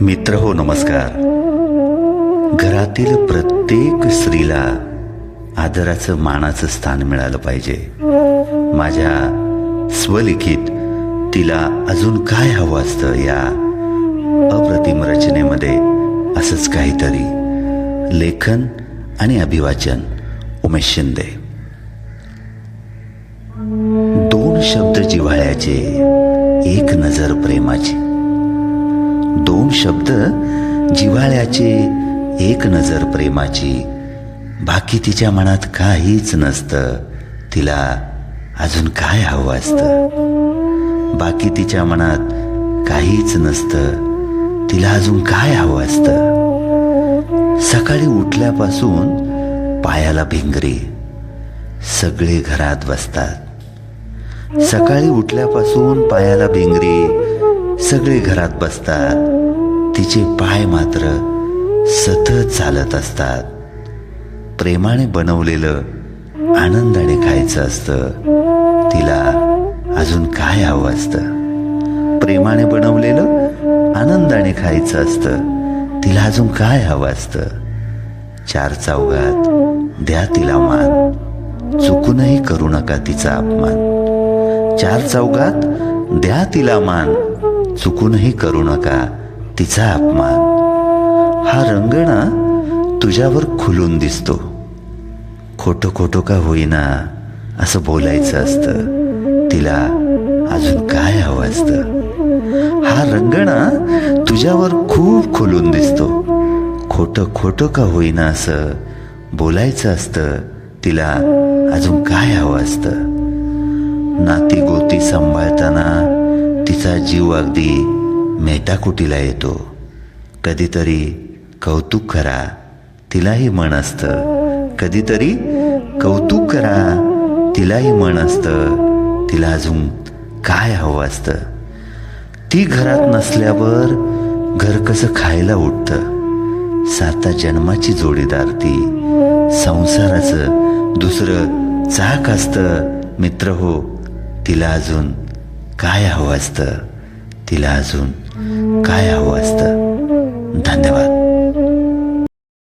मित्र हो नमस्कार. घरातील प्रत्येक स्त्रीला आदराचं मानाचं स्थान मिळालं पाहिजे. माझ्या स्वलिखित तिला अजून काय हवं असतं या अप्रतिम रचनेमध्ये असंच काहीतरी. लेखन आणि अभिवाचन उमेश शिंदे. दोन शब्द जिव्हाळ्याचे एक नजर प्रेमाची. दोन शब्द जिव्हाळ्याचे एक नजर प्रेमाची. बाकी तिच्या मनात काहीच नसतं. तिला अजून काय हवं असतं? बाकी तिच्या मनात काहीच नसतं. तिला अजून काय हवं असतं? सकाळी उठल्यापासून पायाला भिंगरी. सगळे घरात बसतात. सकाळी उठल्यापासून पायाला भिंगरी. सगळे घरात बसतात. तिचे पाय मात्र सतत चालत असतात. प्रेमाने बनवलेलं आनंदाने खायचं असतं. तिला अजून काय हवं असतं? प्रेमाने बनवलेलं आनंदाने खायचं असतं. तिला अजून काय हवं असतं? चार चौघात द्या तिला मान. चुकूनही करू नका तिचा अपमान. चार चौघात द्या तिला मान. चुकूनही करू नका तिचा अपमान. हा रंगणा तुझ्यावर खुलून दिसतो. खोटं खोटं का होईना असं बोलायचं असतं. तिला अजून काय हवं असतं? हा रंगणा तुझ्यावर खूप खुलून दिसतो. खोटं खोटं का होईना असं बोलायचं असतं तिला अजून काय हवं असतं? नाती गोती सांभाळताना तिचा जीव अगदी मेटाकुटीला येतो. कधीतरी कौतुक करा तिलाही मन असतं. कधीतरी कौतुक करा तिलाही मन असतं. तिला अजून काय हवं असतं? ती घरात नसल्यावर घर कसं खायला उठतं? साता जन्माची जोडीदार ती. संसाराचं दुसरं चाक असतं. मित्र हो तिला अजून काय हवं असतं? तिला अजून काय हवं असतं? धन्यवाद.